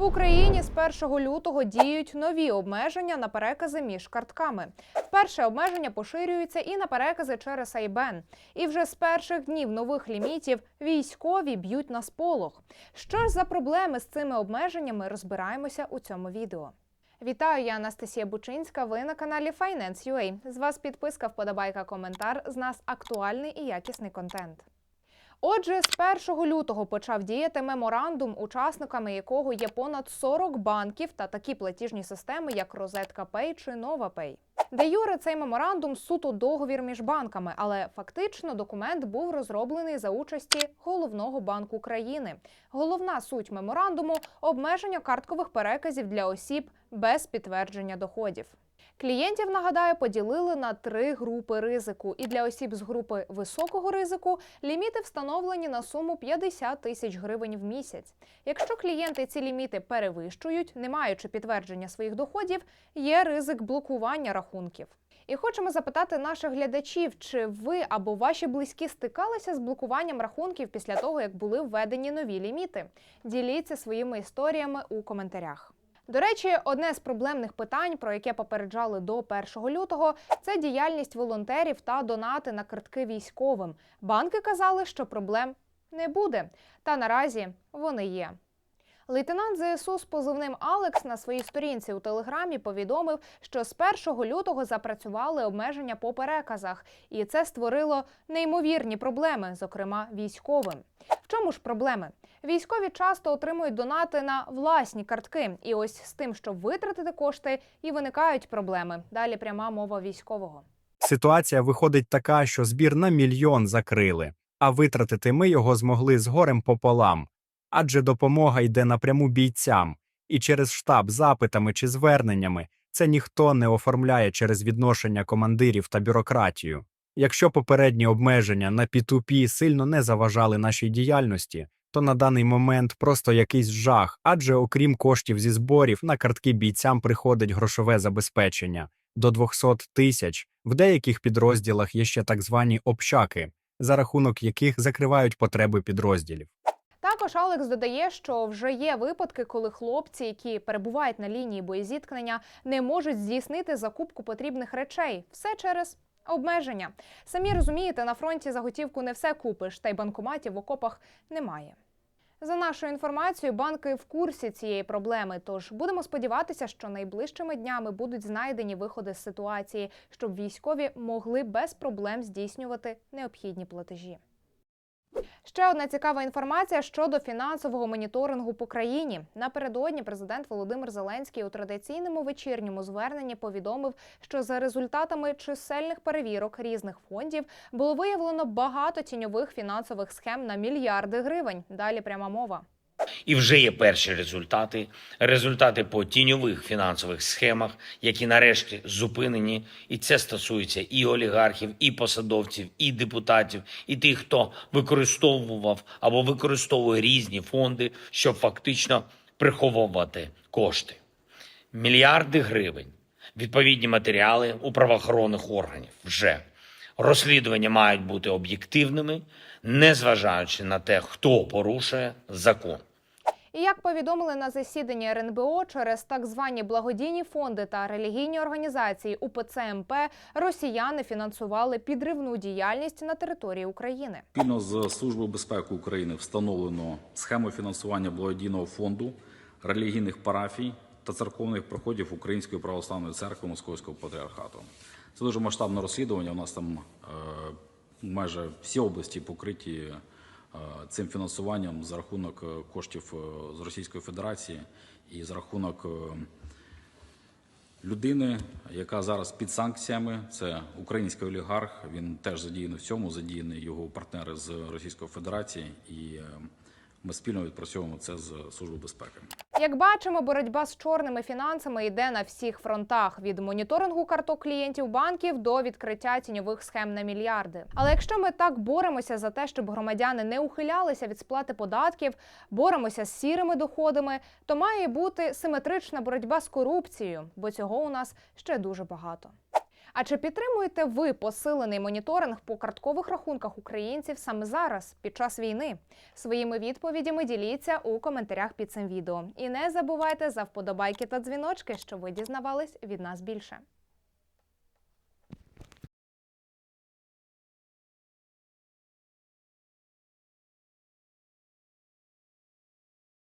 В Україні з 1 лютого діють нові обмеження на перекази між картками. Вперше обмеження поширюються і на перекази через Айбен. І вже з перших днів нових лімітів військові б'ють на сполох. Що ж за проблеми з цими обмеженнями розбираємося у цьому відео. Вітаю, я Анастасія Бучинська. Ви на каналі Finance.ua. З вас підписка, вподобайка, коментар. З нас актуальний і якісний контент. Отже, з 1 лютого почав діяти меморандум, учасниками якого є понад 40 банків та такі платіжні системи, як Розетка Pay чи NovaPay. Де юре цей меморандум суто договір між банками, але фактично документ був розроблений за участі головного банку країни. Головна суть меморандуму обмеження карткових переказів для осіб без підтвердження доходів. Клієнтів нагадаю поділили на три групи ризику. І для осіб з групи високого ризику ліміти встановлені на суму 50 тисяч гривень в місяць. Якщо клієнти ці ліміти перевищують, не маючи підтвердження своїх доходів, є ризик блокування рахунків. І хочемо запитати наших глядачів, чи ви або ваші близькі стикалися з блокуванням рахунків після того, як були введені нові ліміти? Діліться своїми історіями у коментарях. До речі, одне з проблемних питань, про яке попереджали до 1 лютого, це діяльність волонтерів та донати на картки військовим. Банки казали, що проблем не буде. Та наразі вони є. Лейтенант ЗСУ з позивним Алекс на своїй сторінці у телеграмі повідомив, що з 1 лютого запрацювали обмеження по переказах, і це створило неймовірні проблеми, зокрема військовим. В чому ж проблеми? Військові часто отримують донати на власні картки, і ось з тим, щоб витратити кошти, і виникають проблеми. Далі пряма мова військового. Ситуація виходить така, що збір на мільйон закрили, а витратити ми його змогли з горем пополам. Адже допомога йде напряму бійцям, і через штаб запитами чи зверненнями це ніхто не оформляє через відношення командирів та бюрократію. Якщо попередні обмеження на P2P сильно не заважали нашій діяльності, то на даний момент просто якийсь жах, адже окрім коштів зі зборів на картки бійцям приходить грошове забезпечення до 200 тисяч. В деяких підрозділах є ще так звані общаки, за рахунок яких закривають потреби підрозділів. Також Алекс додає, що вже є випадки, коли хлопці, які перебувають на лінії боєзіткнення, не можуть здійснити закупку потрібних речей. Все через обмеження. Самі розумієте, на фронті заготівку не все купиш, та й банкоматів в окопах немає. За нашою інформацією, банки в курсі цієї проблеми. Тож будемо сподіватися, що найближчими днями будуть знайдені виходи з ситуації, щоб військові могли без проблем здійснювати необхідні платежі. Ще одна цікава інформація щодо фінансового моніторингу по країні. Напередодні президент Володимир Зеленський у традиційному вечірньому зверненні повідомив, що за результатами чисельних перевірок різних фондів було виявлено багато тіньових фінансових схем на мільярди гривень. Далі пряма мова. І вже є перші результати. Результати по тіньових фінансових схемах, які нарешті зупинені. І це стосується і олігархів, і посадовців, і депутатів, і тих, хто використовував або використовує різні фонди, щоб фактично приховувати кошти. Мільярди гривень. Відповідні матеріали у правоохоронних органів вже розслідування мають бути об'єктивними, незважаючи на те, хто порушує закон. І як повідомили на засіданні РНБО, через так звані благодійні фонди та релігійні організації УПЦ МП росіяни фінансували підривну діяльність на території України. Спільно з Службою безпеки України встановлено схему фінансування благодійного фонду релігійних парафій та церковних проходів Української православної церкви Московського патріархату. Це дуже масштабне розслідування. У нас там е, майже всі області покриті цим фінансуванням за рахунок е, коштів е, з Російської Федерації і за рахунок е, людини, яка зараз під санкціями. Це український олігарх. Він теж задіяний в цьому, задіяний його партнери з Російської Федерації, і е, ми спільно відпрацьовуємо це з Службою безпеки. Як бачимо, боротьба з чорними фінансами йде на всіх фронтах: від моніторингу карток клієнтів банків до відкриття тіньових схем на мільярди. Але якщо ми так боремося за те, щоб громадяни не ухилялися від сплати податків, боремося з сірими доходами, то має бути симетрична боротьба з корупцією, бо цього у нас ще дуже багато. А чи підтримуєте ви посилений моніторинг по карткових рахунках українців саме зараз, під час війни? Своїми відповідями діліться у коментарях під цим відео. І не забувайте за вподобайки та дзвіночки, щоб ви дізнавались від нас більше.